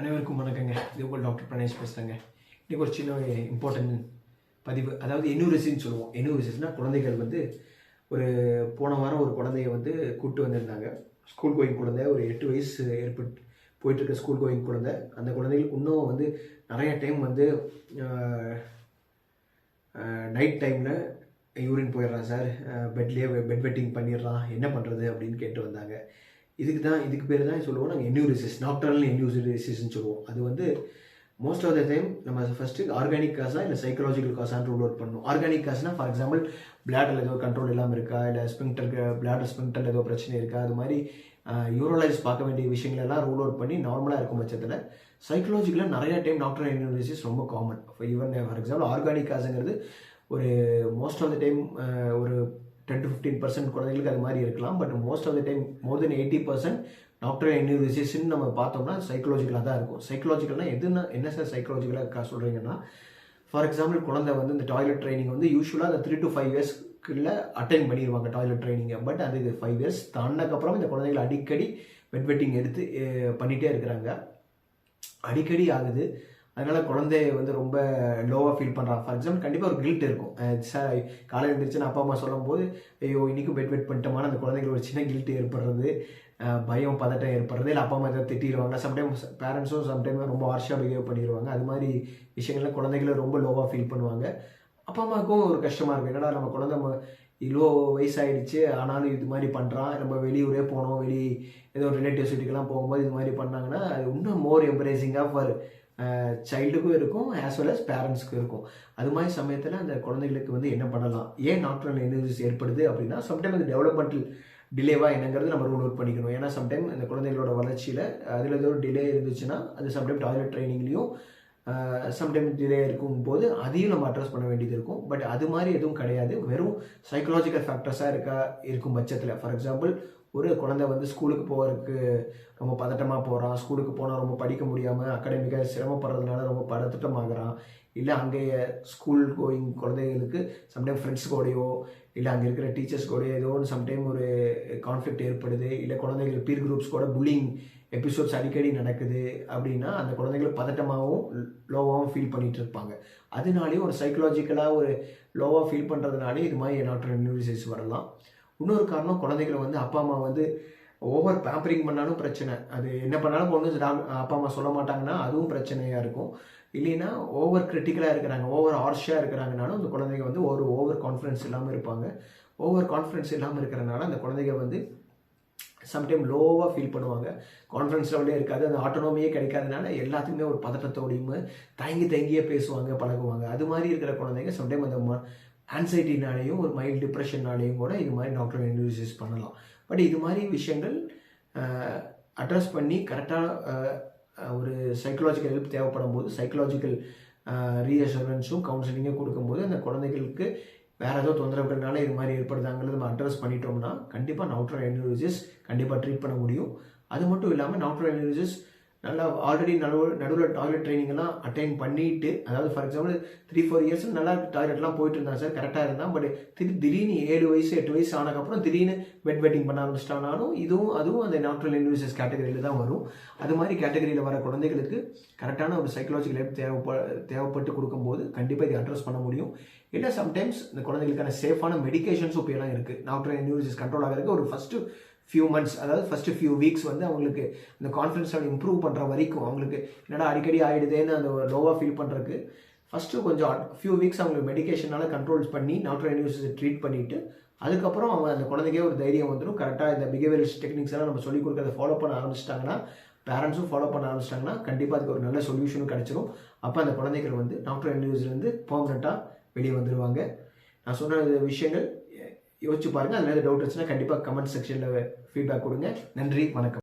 அனைவருக்கும் வணக்கங்க. இது போல் டாக்டர் பிரணேஷ் பேசுகிறேங்க இன்றைக்கி ஒரு சின்ன இம்பார்ட்டன்ட் பதிவு அதாவது எனுரிசின்னு சொல்லுவோம். எனுரிசிஸ்னால் குழந்தைகள் வந்து ஒரு போன வாரம் ஒரு குழந்தைய வந்து கூப்பிட்டு வந்திருந்தாங்க. ஸ்கூல் கோயிங் குழந்தை ஒரு எட்டு வயசு ஏற்பட்டு போயிட்டுருக்க ஸ்கூல் கோயிங் குழந்தை. அந்த குழந்தைகளுக்கு இன்னும் வந்து நிறைய டைம் வந்து நைட் டைமில் யூரின் போயிடுறான் சார். பெட்லேயே பெட் வெட்டிங் பண்ணிடுறான். என்ன பண்ணுறது அப்படின்னு கேட்டு வந்தாங்க. இதுக்கு தான் இதுக்கு பேர் தான் சொல்லுவோம் நாங்கள் என்யூரிசிஸ் நாக்டர்னல் என்யூரிசிஸ்ன்னு சொல்லுவோம். அது வந்து மோஸ்ட் ஆஃப் த டைம் நம்ம ஃபஸ்ட்டு ஆர்கானிக் காசா இல்லை சைக்கலாஜிக்கல் காசான்னு ரூல் அவுட் பண்ணணும். ஆர்கானிக் காசுனா ஃபார் எக்ஸாம்பிள் பிளாட்டில் ஏதோ கண்ட்ரோல் இல்லாமல் இருக்கா? இல்லை ஸ்பிங்டர் பிளாட் ஸ்பிங்டர் ஏதோ பிரச்சனை இருக்கா? அது மாதிரி யூரோலைஸ் பார்க்க வேண்டிய விஷயங்கள் எல்லாம் ரூல் அவுட் பண்ணி நார்மலாக இருக்கும் பட்சத்தில் சைக்கலாஜிக்கலாக நிறைய டைம் டாக்டர் என்யூரிசிஸ் ரொம்ப common even for example organic காசுங்கிறது ஒரு மோஸ்ட் ஆஃப் த டைம் ஒரு டென் டு ஃபிஃப்டீன் பர்சன்ட் குழந்தைங்களுக்கு அது மாதிரி இருக்கலாம். But most of the time more than eighty percent doctor என்யூரிசிஸ்ன்னு நம்ம பார்த்தோம்னா சைக்கலாஜிக்கலாக தான் இருக்கும். சைக்கலாஜிக்கல்னா எதுனா என்ன சார் சைக்கலாஜிக்கலாக சொல்கிறீங்கன்னா ஃபார் எக்ஸாம்பிள் குழந்தை வந்து இந்த டாய்லெட் ட்ரைனிங் வந்து யூஸ்வலாக அந்த த்ரீ டு ஃபைவ் இயர்ஸ்க்குள்ள அட்டைன் பண்ணிடுவாங்க டாய்லெட் ட்ரைனிங்கை பட் அது ஃபைவ் இயர்ஸ் தாண்டக்கப்புறம் இந்த குழந்தைகள் அடிக்கடி வெட் வெட்டிங் எடுத்து பண்ணிகிட்டே இருக்கிறாங்க. அடிக்கடி ஆகுது. அதனால் குழந்தைய வந்து ரொம்ப லோவாக ஃபீல் பண்ணுறான் ஃபார் எக்ஸாம்பிள் கண்டிப்பாக ஒரு கில்ட் இருக்கும். சார் காலையில் எழுந்திரிச்சுன்னு அப்பா அம்மா சொல்லும் போது ஐயோ இன்றைக்கும் பெட் வெட் பண்ணிட்டோமான அந்த குழந்தைங்களுக்கு ஒரு சின்ன கில்ட் ஏற்படுறது பயம் பதட்டம் ஏற்படுறது இல்லை அப்பா அம்மா ஏதாவது திட்டிடுவாங்க. சம்டைம் பேரண்ட்ஸும் சம்டைம் ரொம்ப ஹார்ஷாக பிஹேவ் பண்ணிடுவாங்க. அது மாதிரி விஷயங்கள்லாம் குழந்தைகளை ரொம்ப லோவாக ஃபீல் பண்ணுவாங்க. அப்பா அம்மாவுக்கும் ஒரு கஷ்டமாக இருக்கும். என்னடா நம்ம குழந்தை இவ்வளோ வயசாயிடுச்சு. ஆனாலும் இது மாதிரி பண்ணுறான் நம்ம வெளியூரே போனோம். வெளி ஏதோ ரிலேட்டிவ்ஸ் வீட்டுக்கெல்லாம் போகும்போது இது மாதிரி பண்ணாங்கன்னா அது இன்னும் மோர் எம்பரேசிங்காக ஃபார் சைல்டுக்கும் இருக்கும் ஆஸ் வெல் அஸ் பேரண்ட்ஸ்க்கும் இருக்கும். அது மாதிரி சமயத்தில் அந்த குழந்தைகளுக்கு வந்து என்ன பண்ணலாம்? ஏன் நாக்டரல் எனர்ஜிஸ் ஏற்படுது அப்படின்னா சம்டைம் அந்த டெவலப்மெண்டல் டிலேவாக என்னங்கிறது நம்ம ரூல் அவுட் பண்ணிக்கணும். ஏன்னா சம்டைம் அந்த குழந்தைகளோட வளர்ச்சியில் அதில் ஏதோ டிலே இருந்துச்சுன்னா அது சம்டைம் டாய்லெட் ட்ரைனிங்லேயும் சம்டைம் டிலே இருக்கும் போது அதையும் நம்ம அட்ரஸ் பண்ண வேண்டியது இருக்கும். பட் அது மாதிரி எதுவும் கிடையாது. வெறும் சைக்கலாஜிக்கல் ஃபேக்டர்ஸாக இருக்கா இருக்கும் பட்சத்தில். ஃபார் எக்ஸாம்பிள் ஒரு குழந்தை வந்து ஸ்கூலுக்கு போகிறதுக்கு ரொம்ப பதட்டமாக போகிறான் ஸ்கூலுக்கு போனால் ரொம்ப படிக்க முடியாமல் அகாடமிக்காக சிரமப்படுறதுனால ரொம்ப பதட்டமாகறான். இல்லை அங்கேயே ஸ்கூல் கோயிங் குழந்தைகளுக்கு சம்டைம் ஃப்ரெண்ட்ஸ் கூடயோ இல்லை அங்கே இருக்கிற டீச்சர்ஸ் கூடயோ ஏதோ ஒன்று சம்டைம் ஒரு கான்ஃப்ளிக்ட் ஏற்படுது. இல்லை குழந்தைகள் பீர் குரூப்ஸ் கூட புல்லிங் எபிசோட்ஸ் அடிக்கடி நடக்குது அப்படின்னா அந்த குழந்தைகள் பதட்டமாகவும் லோவாகவும் ஃபீல் பண்ணிகிட்டு இருப்பாங்க. அதனாலேயும் ஒரு சைக்கலாஜிக்கலாக ஒரு லோவாக ஃபீல் பண்ணுறதுனாலே இது மாதிரி நாட்டு நியூரிசைஸ் வரலாம். இன்னொரு காரணம் குழந்தைகளை வந்து அப்பா அம்மா வந்து ஓவர் பேம்பரிங் பண்ணாலும் பிரச்சனை. அது என்ன பண்ணாலும் ஒன்று அப்பா அம்மா சொல்ல மாட்டாங்கன்னா அதுவும் பிரச்சனையாக இருக்கும். இல்லைன்னா ஓவர் கிரிட்டிக்கலாக இருக்கிறாங்க ஓவர் ஹார்ஷாக இருக்கிறாங்கனாலும் அந்த குழந்தைங்க வந்து ஒரு ஓவர் கான்ஃபிடன்ஸ் இல்லாமல் இருப்பாங்க. ஓவர் கான்ஃபிடன்ஸ் இல்லாமல் இருக்கிறனால அந்த குழந்தைங்க வந்து சம்டைம் லோவாக ஃபீல் பண்ணுவாங்க. கான்ஃபிடன்ஸ் லெவலே இருக்காது அந்த ஆட்டோனோமியே கிடைக்காதனால எல்லாத்துக்குமே ஒரு பதட்டத்தோடையும் தயங்கி தயங்கியே பேசுவாங்க பழகுவாங்க. அது மாதிரி இருக்கிற குழந்தைங்க சம்டைம் அந்த ஆன்சைட்டினாலேயும் ஒரு மைல்டு டிப்ரெஷன்னாலேயும் கூட இது மாதிரி டாக்டர் இன்டியூசஸ் பண்ணலாம். பட் இது மாதிரி விஷயங்கள் அட்ரஸ் பண்ணி கரெக்டாக ஒரு சைக்கலாஜிக்கல் ஹெல்ப் தேவைப்படும் போது சைக்கலாஜிக்கல் ரீஅஷூரன்ஸும் கவுன்சிலிங்கும் கொடுக்கும்போது அந்த குழந்தைகளுக்கு வேறு ஏதோ தொந்தரவுகள்னால இது மாதிரி ஏற்படுதாங்கிறது நம்ம அட்ரஸ் பண்ணிட்டோம்னா கண்டிப்பாக நவுட்ரல் என்யூரிசிஸ் கண்டிப்பாக ட்ரீட் பண்ண முடியும். அது மட்டும் இல்லாமல் நவுட்ரல் என்யூரிசிஸ் நல்லா ஆல்ரெடி நடுவு நடுவில் டாய்லெட் ட்ரைனிங்லாம் அட்டைன் பண்ணிட்டு அதாவது for example three four years நல்லா டாய்லெட்லாம் போயிட்டு இருந்தான் சார் கரெக்டாக இருந்தான். பட் திடீர் திடீர்னு ஏழு வயசு எட்டு வயசு ஆனதுக்கப்புறம் திடீர்னு பெட் வெட்டிங் பண்ண ஆரம்பிச்சிட்டானாலும் இதுவும் அதுவும் அந்த நாட்ரல் இன்வெஸ்டர்ஸ் கேட்டகரியில் தான் வரும். அது மாதிரி கேட்டகரியில் வர குழந்தைகளுக்கு கரெக்டான ஒரு சைக்கலாஜிக்கல் ஹெல்ப் தேவைப்ப தேவைப்பட்டு கொடுக்கும்போது கண்டிப்பாக இதை அட்ரஸ் பண்ண முடியும். இல்லை சம்டைம்ஸ் இந்த குழந்தைகளுக்கான சேஃபான மெடிகேஷன்ஸும் இப்போ எல்லாம் இருக்குது நாட்ரல் இன்வெஸ்டர்ஸ் கண்ட்ரோல் ஆகிறதுக்கு ஒரு ஃபஸ்ட்டு ஃபியூ மந்த்ஸ் அதாவது ஃபஸ்ட்டு ஃபியூ வீக்ஸ் வந்து அவங்களுக்கு இந்த கான்ஃபிடன்ஸ் லெவல் இம்ப்ரூவ் பண்ணுற வரைக்கும் அவங்களுக்கு என்னடா அடிக்கடி ஆகிடுதேன்னு அந்த லோவாக ஃபீல் பண்ணுறதுக்கு ஃபஸ்ட்டு கொஞ்சம் ஃபியூ வீக்ஸ் அவங்களுக்கு மெடிக்கேஷனால் கண்ட்ரோல்ஸ் பண்ணி நாட்ரல் யூனிவர்சிட்டி ட்ரீட் பண்ணிவிட்டு அதுக்கப்புறம் அவங்க அந்த குழந்தைக்கே ஒரு தைரியம் வந்துடும் கரெக்டாக இந்த பிகேவியர்ஸ் டெக்னிக்ஸ் எல்லாம் நம்ம சொல்லிக் கொடுக்கறத ஃபாலோ பண்ண ஆரம்பிச்சிட்டாங்கன்னா பேரண்ட்ஸும் ஃபாலோ பண்ண ஆரம்பிச்சிட்டாங்கன்னா கண்டிப்பாக அதுக்கு ஒரு நல்ல சொல்யூஷனும் கிடச்சிரும். அப்போ அந்த குழந்தைகள் வந்து டாக்டர் நியூஸ்லேருந்து பர்மனெண்ட்டாக வெளியே வந்துடுவாங்க நான் சொன்ன விஷயங்கள் யோசிச்சு பாருங்கள் அதில் டவுட் இருந்துச்சுன்னா கண்டிப்பாக கமெண்ட் செக்ஷனில் ஃபீட்பேக் கொடுங்க. நன்றி வணக்கம்.